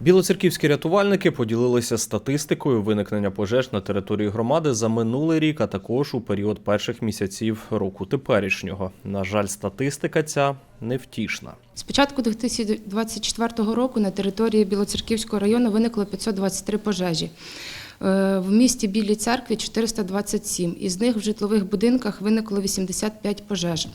Білоцерківські рятувальники поділилися статистикою виникнення пожеж на території громади за минулий рік, а також у період перших місяців року теперішнього. На жаль, статистика ця невтішна. З початку 2024 року на території Білоцерківського району виникло 523 пожежі. Е, В місті Білій церкві 427, із них в житлових будинках виникло 85 пожеж.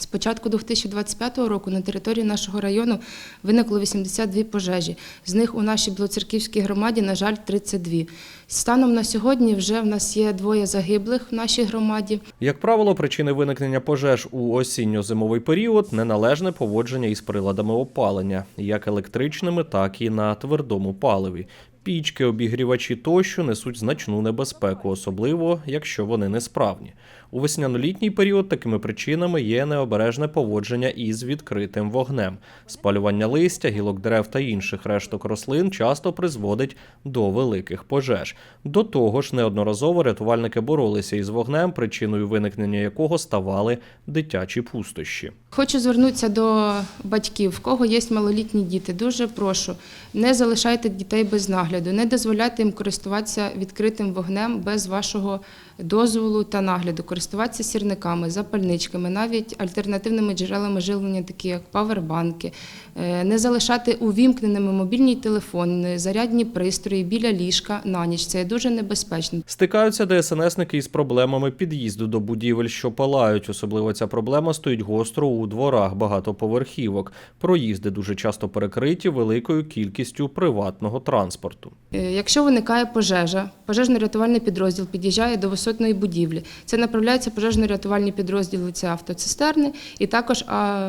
З початку 2025 року на території нашого району виникло 82 пожежі. З них у нашій Білоцерківській громаді, на жаль, 32. Станом на сьогодні вже в нас є двоє загиблих в нашій громаді. Як правило, причини виникнення пожеж у осінньо-зимовий період неналежне поводження із приладами опалення, як електричними, так і на твердому паливі. Пічки, обігрівачі тощо несуть значну небезпеку, особливо якщо вони несправні. У весняно-літній період такими причинами є необережне поводження із відкритим вогнем. Спалювання листя, гілок дерев та інших решток рослин часто призводить до великих пожеж. До того ж, неодноразово рятувальники боролися із вогнем, причиною виникнення якого ставали дитячі пустощі. Хочу звернутися до батьків, в кого є малолітні діти. Дуже прошу, не залишайте дітей без нагляду, не дозволяйте їм користуватися відкритим вогнем без вашого дозволу та нагляду, користуватися сірниками, запальничками, навіть альтернативними джерелами живлення, такі як павербанки, Е, не залишати увімкненими мобільні телефони, зарядні пристрої біля ліжка на ніч. Це дуже небезпечно. Стикаються ДСНСники із проблемами під'їзду до будівель, що палають. Особливо ця проблема стоїть гостро у дворах багатоповерхівок. Проїзди дуже часто перекриті великою кількістю приватного транспорту. Е, Якщо виникає пожежа, пожежно-рятувальний підрозділ під'їжджає до висотної будівлі. Це направляються пожежно-рятувальні підрозділи, це автоцистерни і також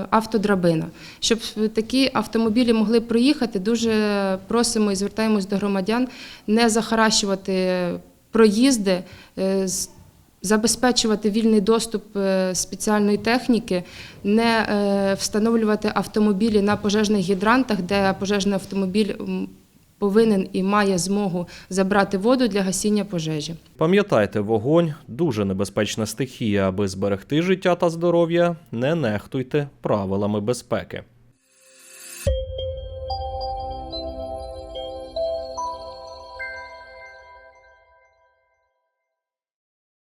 автодрабина. Щоб такі автомобілі могли проїхати, дуже просимо і звертаємось до громадян не захаращувати проїзди. е, Забезпечувати вільний доступ е, спеціальної техніки, не е, встановлювати автомобілі на пожежних гідрантах, де пожежний автомобіль повинен і має змогу забрати воду для гасіння пожежі. Пам'ятайте, вогонь дуже небезпечна стихія. Аби зберегти життя та здоров'я, не нехтуйте правилами безпеки.